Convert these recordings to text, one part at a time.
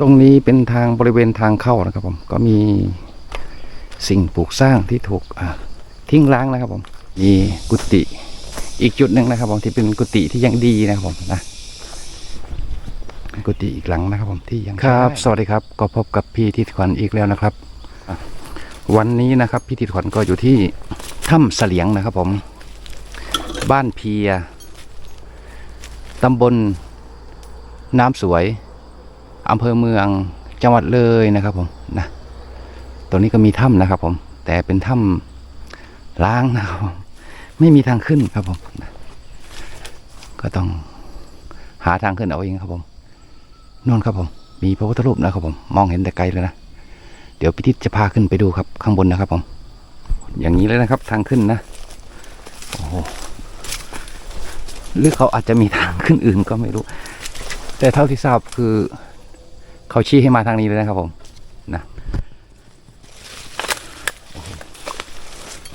ตรงนี้เป็นทางบริเวณทางเข้านะครับผมก็มีสิ่งปลูกสร้างที่ถูกอ่าทิ้งร้างนะครับผมมีกุฏิอีกจุดหนึ่งนะครับผมที่เป็นกุฏิที่ยังดีนะครับผมนะกุฏิอีกหลังนะครับผมที่ยังครับ สวัสดีครับ ก็พบกับพี่ทิศขวัญอีกแล้วนะครับอะวันนี้นะครับพี่ทิศขวัญก็อยู่ที่ถ้ำเสลียงนะครับผม บ้านเพียตำบลน้ำสวย อำเภอเมืองจังหวัดเลยนะครับผมนะตรงนี้ก็มีถ้ำนะครับผม แต่เป็นถ้ำล้างนะครับผมไม่มีทางขึ้นครับผมนะก็ต้องหาทางขึ้นเอาเองครับผมนู่นครับผม มีพระพุทธรูปนะครับผม มองเห็นแต่ไกลเลยนะเดี๋ยวพิทิศจะพาขึ้นไปดูครับข้างบนนะครับผม อย่างนี้เลยนะครับ ทางขึ้นนะโอ้โหหรือเขาอาจจะมีทางขึ้นอื่นก็ไม่รู้ แต่เท่าที่ทราบคือ เขาชี้ให้มาทางนี้เลยนะครับผมนะ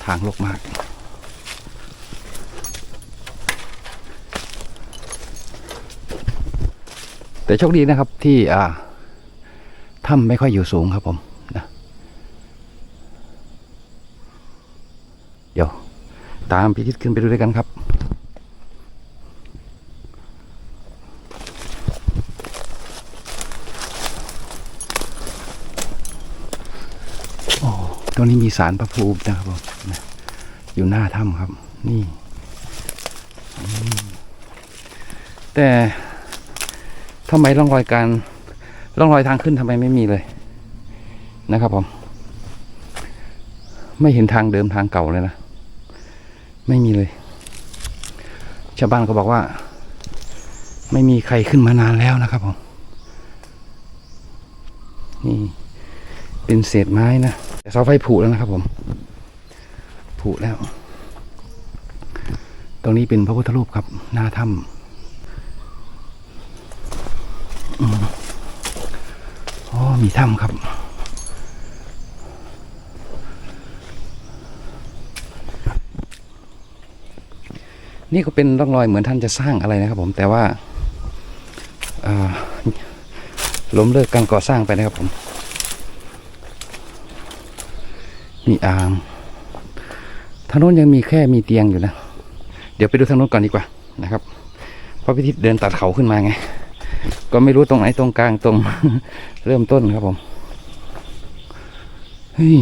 ทางลกมากแต่โชคดีนะครับที่อ่าถ้ำไม่ค่อยอยู่สูงครับผมนะเดี๋ยว ตามพิทิศขึ้นไปดูด้วยกันครับ โอ้ ตรงนี้มีสารพระภูมินะครับผมอยู่หน้าถ้ำครับ นี่ แต่ทำไมร่องรอยการร่องรอยทางขึ้นทำไมไม่มีเลย นะครับผม ไม่เห็นทางเดิมทางเก่าเลยนะ ไม่มีเลย ชาวบ้านก็บอกว่า ไม่มีใครขึ้นมานานแล้วนะครับผม นี่เป็นเศษไม้นะ แต่เสาไฟผุแล้วนะครับผมผุแล้ว ตรงนี้เป็นพระพุทธรูปครับ หน้าถ้ำอ๋อมีถ้ำครับ นี่ก็เป็นร่องรอยเหมือนท่านจะสร้างอะไรนะครับผมแต่ว่าอ่าล้มเลิกการก่อสร้างไปนะครับผม มีอ่างทางโน้นยังมีแค่มีเตียงอยู่นะ เดี๋ยวไปดูทางโน้นก่อนดีกว่านะครับ เพราะพิธิตเดินตัดเขาขึ้นมาไง ก็ไม่รู้ตรงไหนตรงกลางตรง เริ่มต้นครับผมเฮ้ย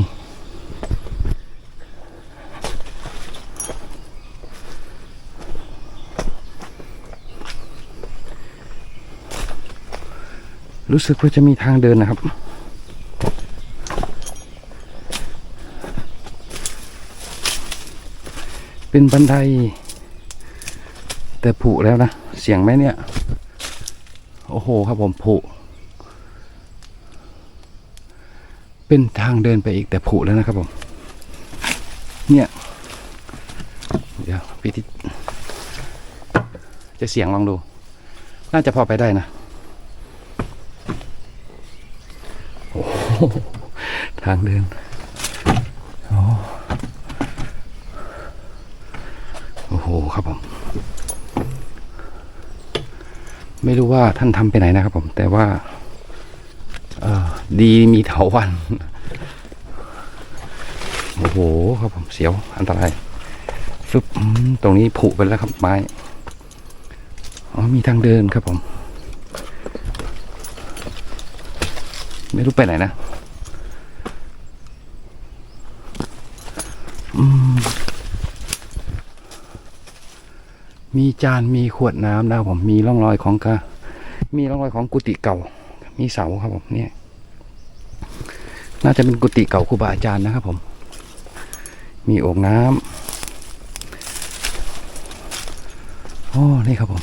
รู้สึกว่าจะมีทางเดินนะครับ เป็นบันได แต่ผุแล้วนะ เสียงไหมเนี่ย โอ้โหครับผมผุ เป็นทางเดินไปอีกแต่ผุแล้วนะครับผม เนี่ยเดี๋ยวพี่ทิศจะเสียงลองดู น่าจะพอไปได้นะโอ้โหทางเดิน อ้โหครับผม ไม่รู้ว่าท่านทำไปไหนนะครับผม แต่ว่าเออดีมีเถาวันโอ้โหครับผมเสียวอันตรายฟึบตรงนี้ผุไปแล้วครับไม้อ๋อมีทางเดินครับผม ไม่รู้ไปไหนนะ มีจานมีขวดน้ำนะครับผมมีร่องรอยของกะมีร่องรอยของกุฏิเก่า มีเสาครับผมเนี่ยน่าจะเป็นกุฏิเก่าครูบาอาจารย์นะครับผม มีโอ่งน้ำโอ้นี่ครับผม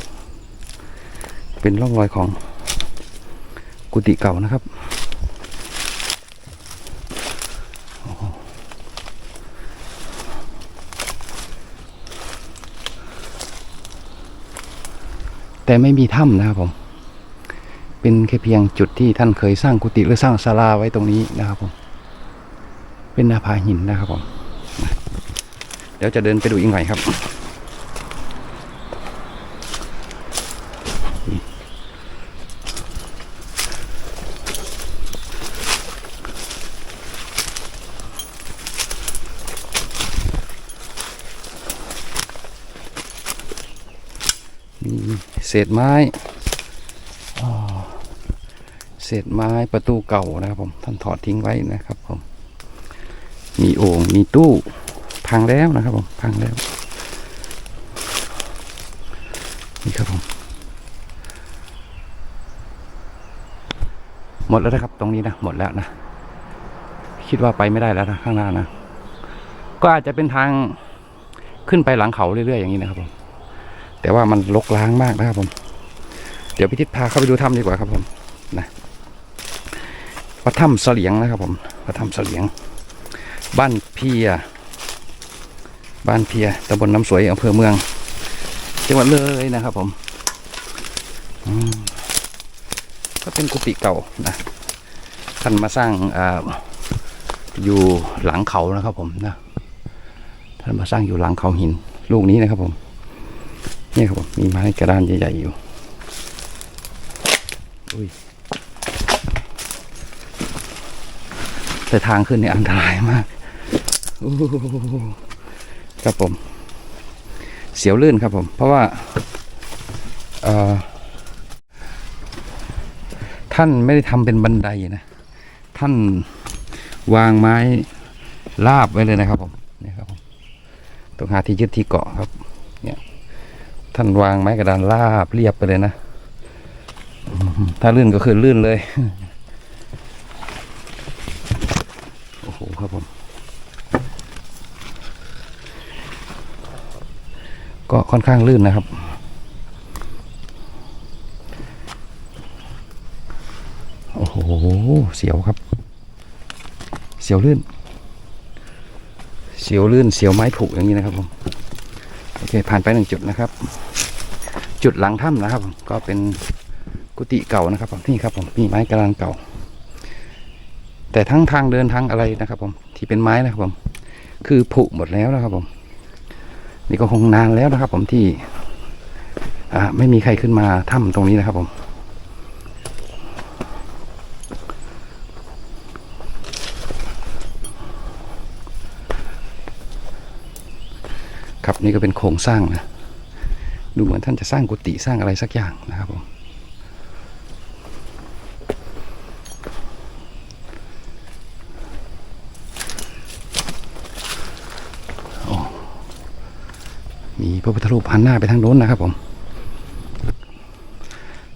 เป็นร่องรอยของกุฏิเก่านะครับโอ้โห แต่ไม่มีถ้ำนะครับผม เป็นแค่เพียงจุดที่ท่านเคยสร้างกุฏิหรือสร้างศาลาไว้ตรงนี้นะครับผม เป็นหนาผาหินนะครับผม เดี๋ยวจะเดินไปดูอีกหน่อยครับ โมี เศษไม้เศษไม้ประตูเก่านะครับผมท่านถอดทิ้งไว้นะครับผมมีโอ่งมีตู้พังแล้วนะครับผมพังแล้วนี่ครับผมหมดแล้วนะครับตรงนี้นะหมดแล้วนะคิดว่าไปไม่ได้แล้วนะข้างหน้านะก็อาจจะเป็นทางขึ้นไปหลังเขาเรื่อยๆอย่างนี้นะครับผม แต่ว่ามันลกล้างมากนะครับผม เดี๋ยวพิทิศพาเข้าไปดูถ้ำดีกว่าครับผมนะวัดถ้ำเสลียงนะครับผมวัดถ้ำเสลียง บ้านเพีย บ้านเพียตำบลน้ำสวยอำเภอเมืองจังหวัดเลยนะครับผมก็เป็นกุฏิเก่านะท่านมาสร้างออยู่หลังเขานะครับผมนะท่านมาสร้างอยู่หลังเขาหินลูกนี้นะครับผม นี่ครับผมมีไม้กระดานใหญ่ๆอยู่อุ้ยแต่ทางขึ้นนี่อันตรายมากครับผม เสียวลื่นครับผม เพราะว่าท่านไม่ได้ทำเป็นบันไดนะ ท่านวางไม้ลาบไว้เลยนะครับผมนี่ครับผมต้องหาที่ยึดที่เกาะครับ ท่านวางไม้กระดานลาบเรียบไปเลยนะ ถ้าลื่นก็คือลื่นเลย โอ้โหครับผม ก็ค่อนข้างลื่นนะครับโอ้โห เสียวครับ เสียวลื่น เสียวลื่น เสียวไม้ผุอย่างนี้นะครับผม โอเคผ่านไปหนึ่งจุดนะครับ จุดหลังถ้ำนะครับ ก็เป็นกุฏิเก่านะครับผมนี่ครับผมมีไม้กระลังเก่า แต่ทั้งทางเดินทั้งอะไรนะครับ ผมที่เป็นไม้นะครับผม คือผุหมดแล้วนะครับผม นี่ก็คงนานแล้วนะครับ ผมที่อ่าไม่มีใครขึ้นมาถ้ำตรงนี้นะครับผม ครับ นี่ก็เป็นโครงสร้างนะ ดูเหมือนท่านจะสร้างกุฏิสร้างอะไรสักอย่างนะครับผมโอ้มีพระพุทธรูปหันหน้าไปทางโน้นนะครับผม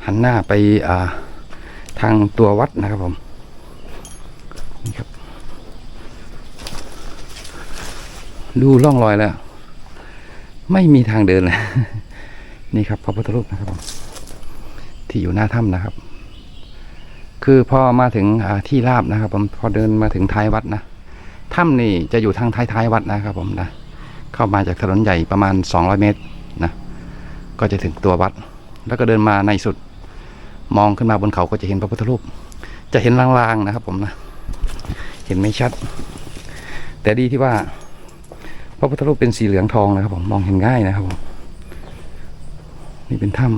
หันหน้าไปาทางตัววัดนะครับผมนี่ครับ ดูร่องรอยแล้ว ไม่มีทางเดินเลยนี่ครับพระพุทธรูปนะครับผมที่อยู่หน้าถ้ำนะครับ คือพอมาถึงที่ราบนะครับ ผมพอเดินมาถึงท้ายวัดนะถ้ำนี่จะอยู่ทางท้ายท้ายวัดนะครับ ผมนะเข้ามาจากถนนใหญ่ประมาณ 200 เมตรนะก็จะถึงตัววัด แล้วก็เดินมาในสุด มองขึ้นมาบนเขาก็จะเห็นพระพุทธรูป จะเห็นลางๆนะครับ ผมนะเห็นไม่ชัด แต่ดีที่ว่า พระพุทธรูปเป็นสีเหลืองทองนะครับผมมองเห็นง่ายนะครับผมนี่เป็นถ้ำ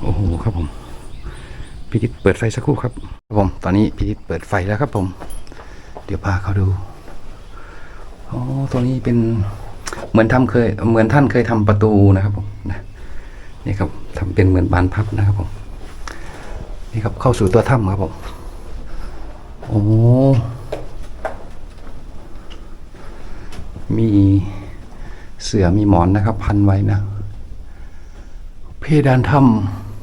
โอ้โหครับผมพิทิศเปิดไฟสักครู่ครับครับผมตอนนี้พิทิศเปิดไฟแล้วครับผม เดี๋ยวพาเขาดูโอ้ตัวนี้เป็นเหมือนทำเคย เหมือนท่านเคยทำประตูนะครับผมนะนี่ครับทำเป็นเหมือนบานพับนะครับผมนี่ครับเข้าสู่ตัวถ้ำครับผมโอ้ มีเสือมีหมอนนะครับ พันไว้นะ เพดานถ้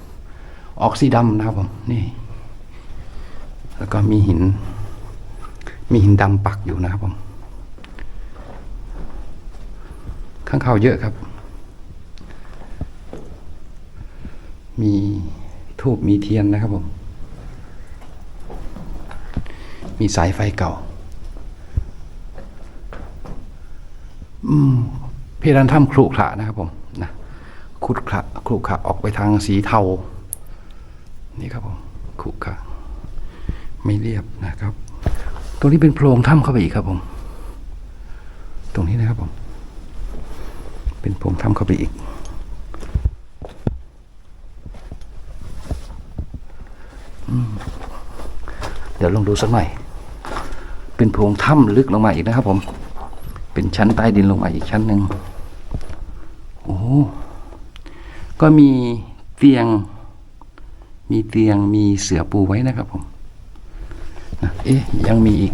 ำออกสีดำนะครับผมนี่ แล้วก็มีหิน มีหินดำปักอยู่นะครับผมข้างเขาเยอะครับ มีทูบมีเทียนนะครับผม มีสายไฟเก่า อืมเพดานถ้ำครุขระนะครับผมนะครุขระครุขระออกไปทางสีเทา นี่ครับผมครุขระไม่เรียบนะครับ ตรงนี้เป็นโพรงถ้ำเข้าไปอีกครับผม ตรงนี้นะครับผม เป็นโพรงถ้ำเข้าไปอีก เดี๋ยวลองดูสักหน่อย เป็นโพรงถ้ำลึกลงมาอีกนะครับผม เป็นชั้นใต้ดินลงมาอีกชั้นหนึ่งโอ้ก็มีเตียง มีเตียงมีเสือปูไว้นะครับผมเอ๊ะยังมีอีก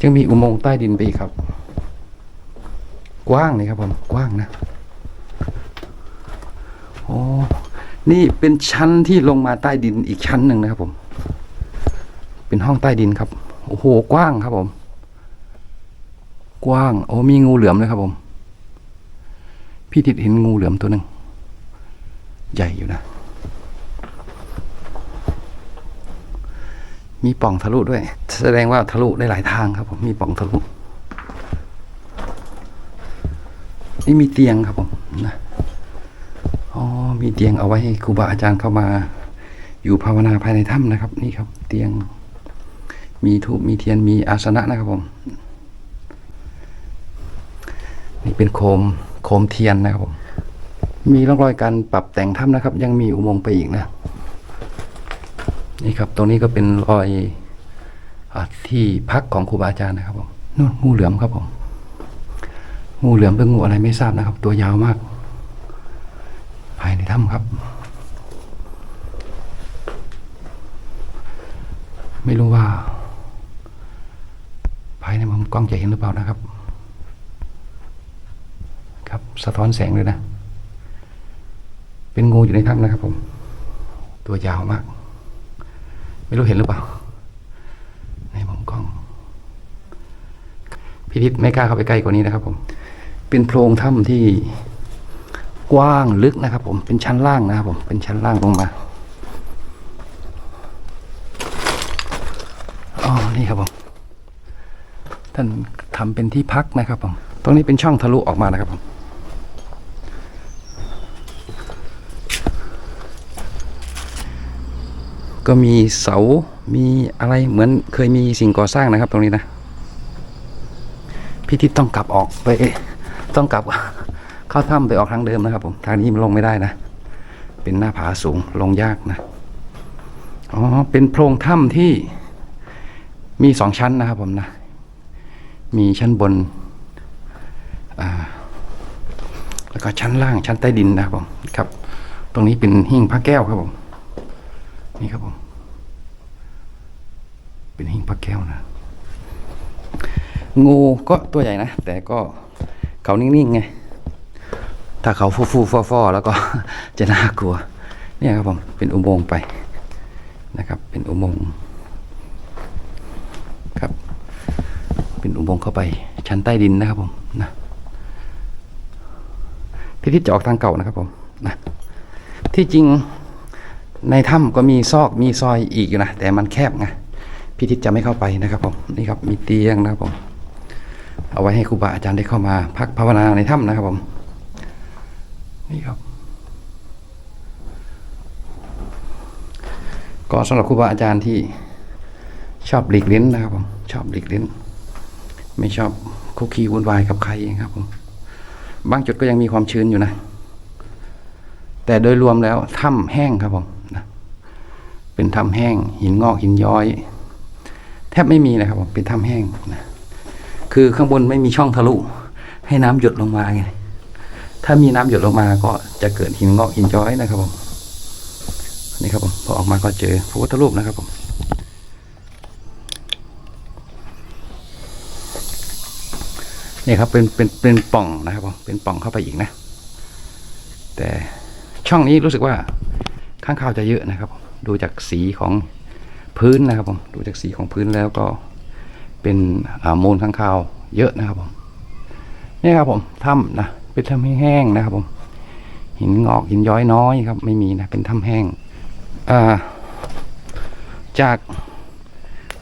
ยังมีอุโมงค์ใต้ดินไปอีกครับ กว้างเลยครับผม กว้างนะ โอ้ นี่เป็นชั้นที่ลงมาใต้ดินอีกชั้นหนึ่งนะครับผม เป็นห้องใต้ดินครับ โอ้โห กว้างครับผม กว้าง โอ้มีงูเหลือมเลยครับผม พี่ติดเห็นงูเหลือมตัวหนึ่งใหญ่อยู่นะ มีป่องทะลุด้วย แสดงว่าทะลุได้หลายทางครับผม มีป่องทะลุ นี่มีเตียงครับผมนะ มีเตียงเอาไว้ให้ครูบาอาจารย์เข้ามา อยู่ภาวนาภายในถ้ำนะครับ นี่ครับ เตียง มีทูบมีเทียนมีอาสนะนะครับผม นี่เป็นโคมโคมเทียนนะครับผมมีร่องรอยการปรับแต่งถ้ำนะครับ ยังมีอุโมงค์ไปอีกนะนี่ครับ ตรงนี้ก็เป็นรอยอที่พักของครูบาอาจารย์นะครับผมนู่นงูเหลือมครับผมงูเหลือมเป็นงูอะไรไม่ทราบนะครับ ตัวยาวมาก ถ้ำครับ ไม่รู้ว่า ภายในมุมกล้องจะเห็นหรือเปล่านะครับ ครับสะท้อนแสงเลยนะ เป็นงูอยู่ในถ้ำนะครับผม ตัวยาวมาก ไม่รู้เห็นหรือเปล่า ในมุมกล้องพิทิศไม่กล้าเข้าไปใกล้กว่านี้นะครับผม เป็นโพรงถ้ำที่ กว้างลึกนะครับผมเป็นชั้นล่างนะครับผมเป็นชั้นล่างลงมาอ๋อนี่ครับผมท่านทำเป็นที่พักนะครับผมตรงนี้เป็นช่องทะลุออกมานะครับผมก็มีเสา มีอะไรเหมือนเคยมีสิ่งก่อสร้างนะครับตรงนี้นะ พี่ทิศต้องกลับออกไป ต้องกลับ เข้าถ้ำไปออกทางเดิมนะครับผมทางนี้มันลงไม่ได้นะ เป็นหน้าผาสูงลงยากนะอ๋อเป็นโพรงถ้ำที่มีสองชั้นนะครับผมนะ มีชั้นบนแล้วก็ชั้นล่างชั้นใต้ดินนะครับผมครับ ตรงนี้เป็นหิ้งพระแก้วครับผม นี่ครับผม เป็นหิ้งพระแก้วนะ งูก็ตัวใหญ่นะ แต่ก็เขานิ่งๆไง ถ้าเขาฟูฟูฟอฟอแล้วก็จะน่ากลัว เนี่ยครับผม เป็นอุโมงค์ไปนะครับ เป็นอุโมงค์ครับ เป็นอุโมงค์เข้าไปชั้นใต้ดินนะครับผมนะพิธีจะออกทางเก่านะครับผมนะที่จริงในถ้ำก็มีซอกมีซอยอีกอยู่นะ แต่มันแคบไงพิธีจะไม่เข้าไปนะครับผมนี่ครับมีเตียงนะครับผมเอาไว้ให้ครูบาอาจารย์ได้เข้ามาพักภาวนาในถ้ำนะครับผม นี่ครับ ก็สำหรับครูบาอาจารย์ที่ชอบหลีกเล้นนะครับผมชอบหลีกเล้นไม่ชอบคุกคีวุ่นวายกับใครครับผมบางจุดก็ยังมีความชื้นอยู่นะ แต่โดยรวมแล้วถ้ำแห้งครับผมนะเป็นถ้ำแห้ง หินงอกหินย้อย แทบไม่มีนะครับผมเป็นถ้ำแห้งนะคือข้างบนไม่มีช่องทะลุ ให้น้ำหยดลงมาไง ถ้ามีน้ำหยดลงมาก็จะเกิดหินงอกหินย้อยนะครับผมนี่ครับผมพอออกมาก็เจอพระพุทธรูปนะครับผมนี่ครับเป็นเป็นเป็นป่องนะครับผมเป็นป่องเข้าไปอีกนะ แต่ช่องนี้รู้สึกว่าข้างคาวจะเยอะนะครับ ดูจากสีของพื้นนะครับผมดูจากสีของพื้นแล้วก็เป็นมูลข้างคาวเยอะนะครับผมนี่ครับผมถ้ำนะ เป็นถ้ำแห้งๆนะครับผม หินงอกหินย้อยน้อยครับ ไม่มีนะเป็นถ้ำแห้งจาก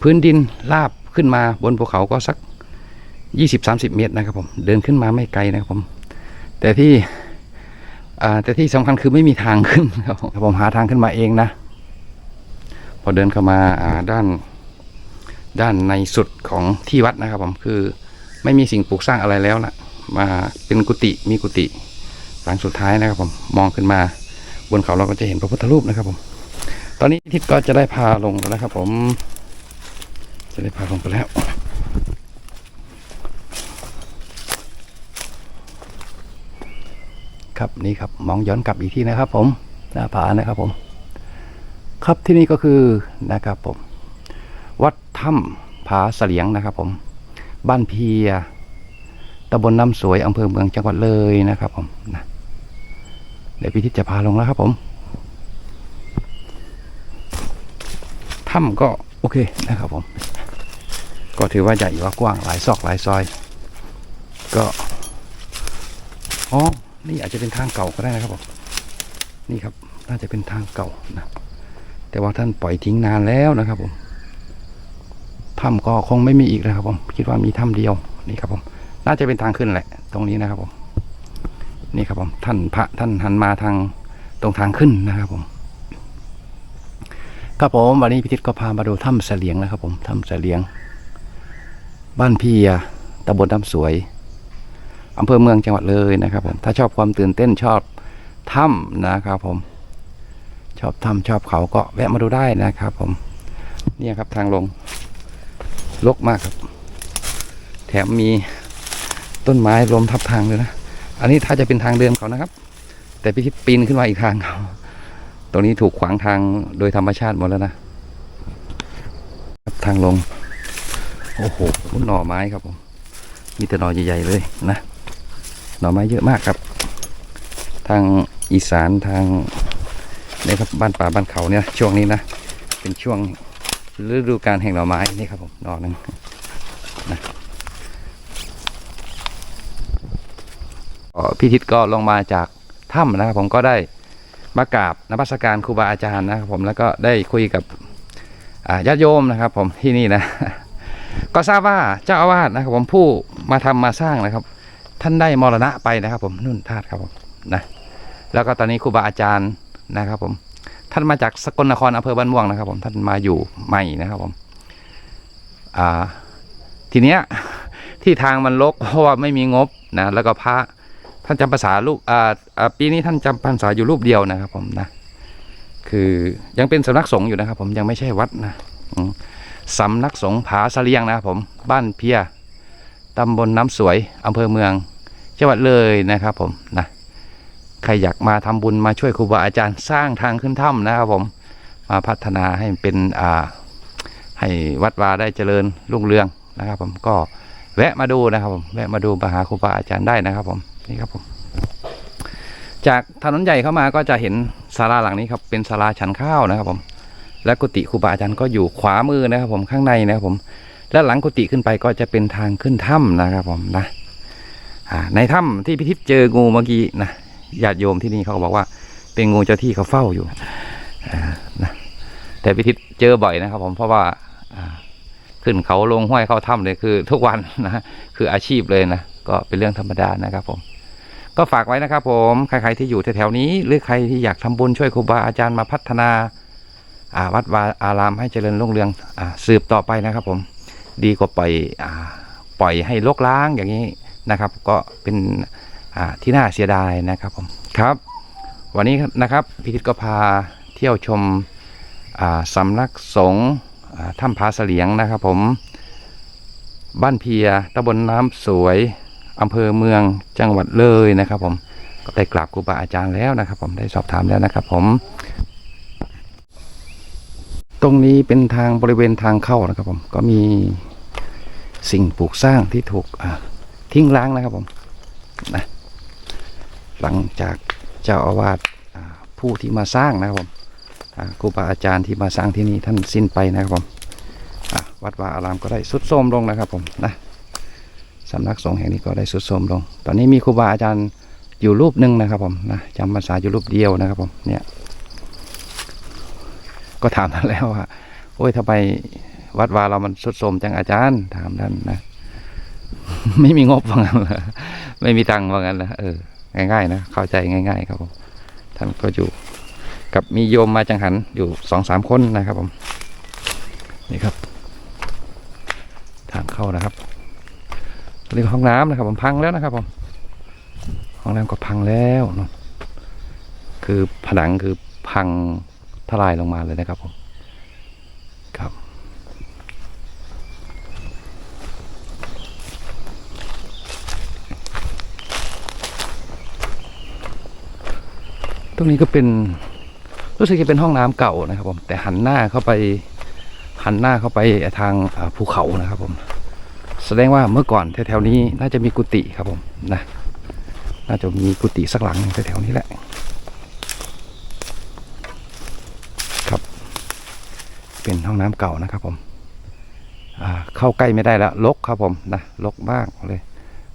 พื้นดินลาบขึ้นมาบนภูเขาก็สักยี่สิบสามสิบเมตรนะครับผม เดินขึ้นมาไม่ไกลนะครับผม แต่ที่แต่ที่สำคัญคือไม่มีทางขึ้นครับผมผมหาทางขึ้นมาเองนะ พอเดินเข้ามาาด้านด้านในสุดของที่วัดนะครับผมคือไม่มีสิ่งปลูกสร้างอะไรแล้วล่ะ มาเป็นกุฏิมีกุฏิหลังสุดท้ายนะครับผมมองขึ้นมาบนเขาเราก็จะเห็นพระพุทธรูปนะครับผม ตอนนี้ทิศก็จะได้พาลงแล้วนะครับผม จะได้พาลงไปแล้วครับนี่ครับมองย้อนกลับอีกทีนะครับ ผมหน้าผานะครับผม ครับที่นี่ก็คือนะครับผม วัดถ้ำผาเสลียงนะครับผม บ้านเพีย ตำบลน้ำสวยอำเภอเมืองจังหวัดเลยนะครับผมนะเดี๋ยวพี่ทิศจะพาลงแล้วครับผมถ้ำก็โอเคนะครับผม ก็ถือว่าใหญ่ว่ากว้างหลายซอกหลายซอย ก็อ๋อนี่อาจจะเป็นทางเก่าก็ได้นะครับผมนี่ครับน่าจะเป็นทางเก่านะแต่ว่าท่านปล่อยทิ้งนานแล้วนะครับผมถ้ำก็คงไม่มีอีกนะครับผมคิดว่ามีถ้ำเดียวนี่ครับผม น่าจะเป็นทางขึ้นแหละ ตรงนี้นะครับผม นี่ครับผม ท่านพระท่านหันมาทางตรงทางขึ้นนะครับผม ครับผมวันนี้พิทิตก็พามาดูถ้ำเสลียงนะครับผมถ้ำเสลียง บ้านพียตำบลน้ำสวยอำเภอเมืองจังหวัดเลยนะครับผมถ้าชอบความตื่นเต้นชอบถ้ำนะครับผม ชอบถ้ำชอบเขาก็แวะมาดูได้นะครับผมเนี่ยครับทางลงลกมากครับ แถมมี ต้นไม้รวมทับทางเลยนะ อันนี้ถ้าจะเป็นทางเดิมเขานะครับ แต่พี่ทิพย์ปีนขึ้นมาอีกทางเขาตรงนี้ถูกขวางทางโดยธรรมชาติหมดแล้วนะทางลง โอ้โหหน่อไม้ครับผม มีแต่หน่อใหญ่ๆเลยนะ หน่อไม้เยอะมากครับ ทางอีสานทางนี่ครับบ้านป่าบ้านเขาเนี่ยช่วงนี้นะ เป็นช่วงฤดูการแห่งหน่อไม้นี่ครับผมหน่อหนึ่งนะ พี่ทิศก็ลงมาจากถ้ำนะครับผมก็ได้มากราบนมัสการครูบาอาจารย์นะครับผมแล้วก็ได้คุยกับญาติโยมนะครับ ผมที่นี่นะ ก็ทราบว่าเจ้าอาวาสนะครับผมผู้มาทำมาสร้างนะครับ ท่านได้มรณะไปนะครับ ผมนุ่นธาตุครับผมนะแล้วก็ตอนนี้ครูบาอาจารย์นะครับ ผม ท่านมาจากสกลนครอำเภอบ้านม่วงนะครับ ผมท่านมาอยู่ใหม่นะครับผมทีเนี้ยที่ทางมันลกเพราะว่าไม่มีงบนะแล้วก็พระ ท่านจำภาษาลูกอ่าปีนี้ท่านจำพรรษาอยู่รูปเดียวนะครับผมนะ คือยังเป็นสำนักสงฆ์อยู่นะครับ ผมยังไม่ใช่วัดนะสำนักสงฆ์ผาเสลียงนะครับผมบ้านเพียตำบลน้ำสวยอำเภอเมืองจังหวัดเลยนะครับผมนะใครอยากมาทำบุญมาช่วยครูบาอาจารย์สร้างทางขึ้นถ้ำนะครับผมมาพัฒนาให้เป็นอ่าให้วัดวาได้เจริญรุ่งเรืองนะครับ ผมก็แวะมาดูนะครับผมแวะมาดูมาหาครูบาอาจารย์ได้นะครับผม นี่ครับผมจากถนนใหญ่เข้ามาก็จะเห็นศาลาหลังนี้ครับเป็นศาลาฉันข้าวนะครับผม และกุฏิครูบาอาจารย์ก็อยู่ขวามือนะครับผมข้างในนะครับผม และหลังกุฏิขึ้นไปก็จะเป็นทางขึ้นถ้ำนะครับผมนะในถ้ำที่พิทิพเจองูเมื่อกี้นะญาติโยมที่นี่เขาบอกว่า เป็นงูเจ้าที่เขาเฝ้าอยู่นะแต่พิทิพเจอบ่อยนะครับ ผมเพราะว่าอ่าขึ้นเขาลงห้วยเข้าถ้ำเลยคือ ทุกวันนะคืออาชีพเลยนะก็เป็นเรื่องธรรมดานะครับผม ก็ฝากไว้นะครับผมใครๆที่อยู่แถวๆนี้ หรือใครที่อยากทำบุญช่วยครูบาอาจารย์มาพัฒนาอ่าวัดวาอารามให้เจริญรุ่งเรืองอ่าสืบต่อไปนะครับ ผมดีกว่าปล่อยอ่าปล่อยให้ลกล้างอย่างนี้นะครับ ก็เป็นอ่าที่น่าเสียดายนะครับผมครับ วันนี้นะครับพิทิตก็พาเที่ยวชมอ่าสำนักสงฆ์ถ้ำผาเสลียงนะครับผมบ้านเพียตำบลน้ำสวย อำเภอเมืองจังหวัดเลยนะครับ ผมก็ได้กราบครูบาอาจารย์แล้วนะครับ ผมได้สอบถามแล้วนะครับ ผม ตรงนี้เป็นทางบริเวณทางเข้านะครับ ผมก็มีสิ่งปลูกสร้างที่ถูกทิ้งร้างนะครับผมนะหลังจากเจ้าอาวาสผู้ที่มาสร้างนะครับผมครูบาอาจารย์ที่มาสร้างที่นี่ท่านสิ้นไปนะครับผมวัดวาอารามก็ได้สุดโทรมลงนะครับผมนะ สำนักสงฆ์แห่งนี้ก็ได้สุดโทมลง ตอนนี้มีครูบาอาจารย์อยู่รูปหนึ่งนะครับผมนะจำพรรษาอยู่รูปเดียวนะครับผมเนี่ย ก็ถามท่านแล้วว่าโอ้ยทำไมวัดวาเรามันสุดโทมจังอาจารย์ ถามท่านนะ ไม่มีงบว่างั้นเหรอไม่มีตังค์ว่างั้นนะเออง่ายๆนะเข้าใจง่าย ๆ ครับผมท่านก็อยู่กับมีโยมมาจังหันอยู่สองสามคนนะครับผมนี่ครับ ทางเข้านะครับ นี้ก็ห้องน้ำนะครับผมพังแล้วนะครับผมห้องน้ำก็พังแล้วเนาะคือผนังคือพังทลายลงมาเลยนะครับผมครับตรงนี้ก็เป็นรู้สึกจะเป็นห้องน้ำเก่านะครับผมแต่หันหน้าเข้าไปหันหน้าเข้าไปทางภูเขานะครับผม แสดงว่าเมื่อก่อนแถวๆนี้น่าจะมีกุฏิครับผมนะน่าจะมีกุฏิสักหลังแถวๆนี้แหละครับ เป็นห้องน้ำเก่านะครับผมเข้าใกล้ไม่ได้แล้วรกครับผมนะรกมากเลย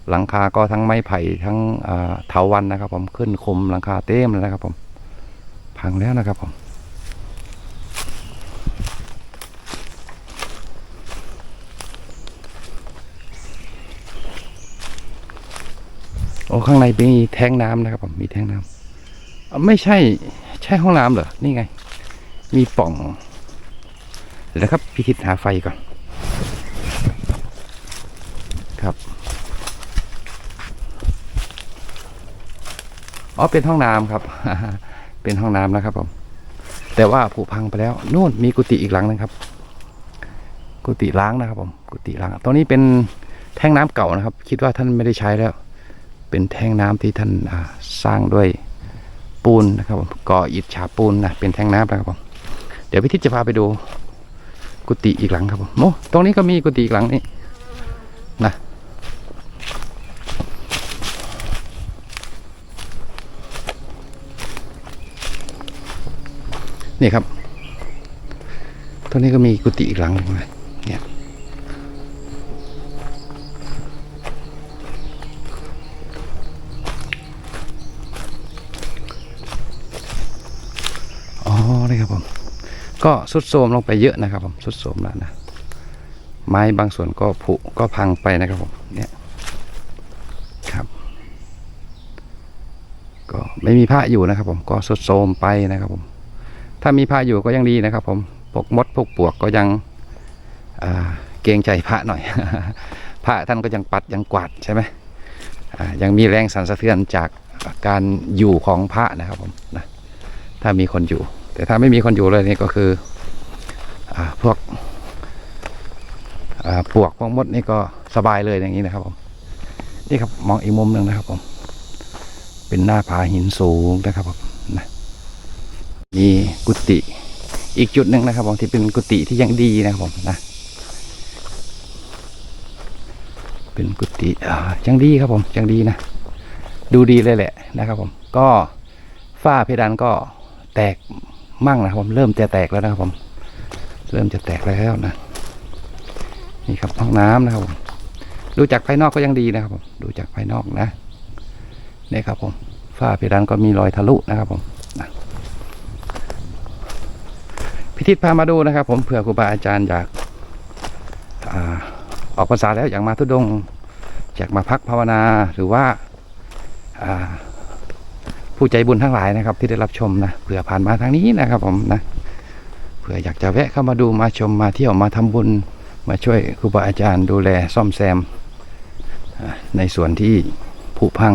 หลังคาก็ทั้งไม้ไผ่ทั้งเถาวันนะครับ ผมขึ้นคมหลังคาเต็มเลยนะครับผมพังแล้วนะครับผม อ้ข้างในมีแท้งน้ำนะครับผมมีแท้งน้ำอะไม่ใช่ใช่ห้องน้ำเหรอนี่ไง มีป่องเดี๋ยวนะครับพิทิศหาไฟก่อนครับอ๋อเป็นห้องน้ำครับ เป็นห้องน้ำนะครับผมแต่ว่าผุพังไปแล้วนู่นมีกุฏิอีกหลังนึงครับ กุฏิล้างนะครับผมกุฏิล้างตรงนี้เป็นแท่งน้ำเก่านะครับ คิดว่าท่านไม่ได้ใช้แล้ว เป็นแท่งน้ำที่ท่านสร้างด้วยปูนนะครับผมก่ออิฐฉาปูนนะเป็นแท่งน้ำนะครับผมเดี๋ยวพิทิศจะพาไปดูกุฏิอีกหลังครับผมโอ้ตรงนี้ก็มีกุฏิอีกหลังนี้นะนี่ครับตรงนี้ก็มีกุฏิอีกหลังนึงนะเนี่ย อ๋อ นี่ครับผม ก็สุดโทมลงไปเยอะนะครับผมสุดโทมแล้วนะ ไม้บางส่วนก็ผุก็พังไปนะครับผมเนี่ยครับ ก็ไม่มีผ้าอยู่นะครับ ผมก็สุดโทมไปนะครับผม ถ้ามีผ้าอยู่ก็ยังดีนะครับ ผมพวกมดพวกปวกก็ยังเกรงใจพระหน่อย พระท่านก็ยังปัดยังกวาดใช่ไหมยังมีแรงสั่นสะเทือนจากการอยู่ของพระนะครับผมนะถ้ามีคนอยู่ แต่ถ้าไม่มีคนอยู่เลยนี่ก็คืออาพวกอ่าปวกพวกมดนี่ก็สบายเลยอย่างนี้นะครับผมนี่ครับมองอีกมุมหนึ่งนะครับผม เป็นหน้าผาหินสูงนะครับผมนะมีกุฏิอีกจุดหนึ่งนะครับผมที่เป็นกุฏิที่ยังดีนะครับผมนะเป็นกุฏิอ่ายังดีครับผมยังดีนะ ดูดีเลยแหละนะครับผม ก็ฝ้าเพดานก็แตก มั่งนะครับผมเริ่มจะแตกแล้วนะครับผม เริ่มจะแตกแล้วนะนี่ครับห้องน้ำนะครับผมดูจากภายนอกก็ยังดีนะครับผมดูจากภายนอกนะนี่ครับผมฝ้าเพดานก็มีรอยทะลุนะครับผมนะพิทิศพามาดูนะครับ ผมเผื่อครูบาอาจารย์อยากออกภาษาแล้วอยากมาทุดงอยากมาพักภาวนาหรือว่า ผู้ใจบุญทั้งหลายนะครับ ที่ได้รับชมนะเผื่อผ่านมาทางนี้นะครับ ผมนะเผื่ออยากจะแวะเข้ามาดูมาชมมาเที่ยวมาทำบุญ มาช่วยครูบาอาจารย์ดูแลซ่อมแซม ในส่วนที่ผุพัง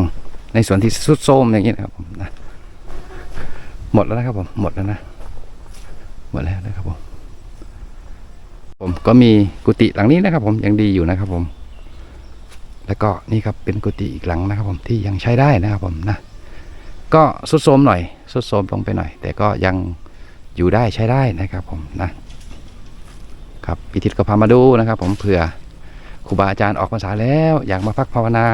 ในส่วนที่สุดโทรมอย่างนี้นะครับผมนะหมดแล้วนะครับผมหมดแล้วนะหมดแล้วนะครับผมผมก็มีกุฏิหลังนี้นะครับ ผมยังดีอยู่นะครับผม แล้วก็นี่ครับเป็นกุฏิอีกหลังนะครับ ผมที่ยังใช้ได้นะครับผมนะ ก็สุดโทมหน่อยสุดโทมลงไปหน่อย แต่ก็ยังอยู่ได้ใช้ได้นะครับผมนะครับพิทิศก็พามาดูนะครับ ผมเผื่อครูบาอาจารย์ออกพรรษาแล้ว อยากมาพักภาวนา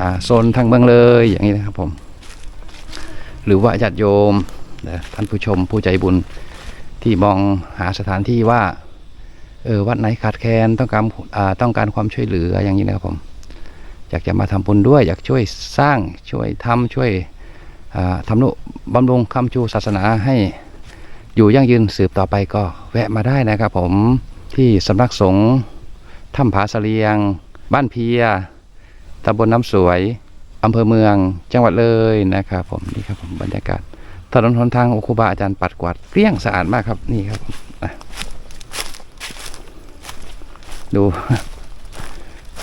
อ่าโซนทางเมืองเลยอย่างนี้นะครับผม หรือว่าญาติโยมท่านผู้ชมผู้ใจบุญที่มองหาสถานที่ว่าเออวัดไหนขาดแคลนต้องการอ่าต้องการความช่วยเหลืออย่างนี้นะครับผม อยากจะมาทำบุญด้วย อยากช่วยสร้างช่วยทำช่วย ทำนุบำรุงคำชูศาสนาให้อยู่ยั่งยืนสืบต่อไปก็แวะมาได้นะครับผมที่สำนักสงฆ์ถ้ำผาเสลียง บ้านเพียตำบลน้ำสวยอำเภอเมืองจังหวัดเลยนะครับผมนี่ครับผมบรรยากาศถนนหนทางโอครูบาอาจารย์ปัดกวาดเกลี้ยงสะอาดมากครับนี่ครับดู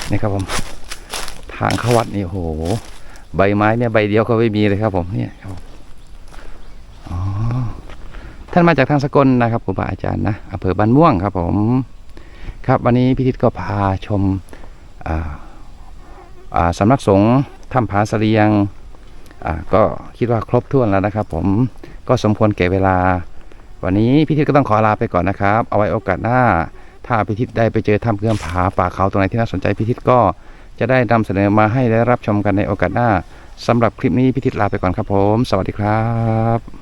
นี่ครับผม ทางเข้าวัดนี่โอ้โห ใบไม้เนี่ยใบเดียวก็ไม่มีเลยครับผมเนี่ยครับอ๋อท่านมาจากทางสกลนะครับครูบาอาจารย์นะอำเภอบ้านม่วงครับผม ครับวันนี้พิทิศก็พาชมสำนักสงฆ์ถ้ำผาเสลียงก็คิดว่าครบถ้วนแล้วนะครับ ผมก็สมควรแก่เวลา วันนี้พิทิศก็ต้องขอลาไปก่อนนะครับ เอาไว้โอกาสหน้า ถ้าพิทิศได้ไปเจอถ้ำเกือมผาป่าเขาตรงไหนที่น่าสนใจพิทิศก็ จะได้นำเสนอมาให้ได้รับชมกันในโอกาสหน้าสำหรับคลิปนี้พิธิตลาไปก่อนครับผม สวัสดีครับ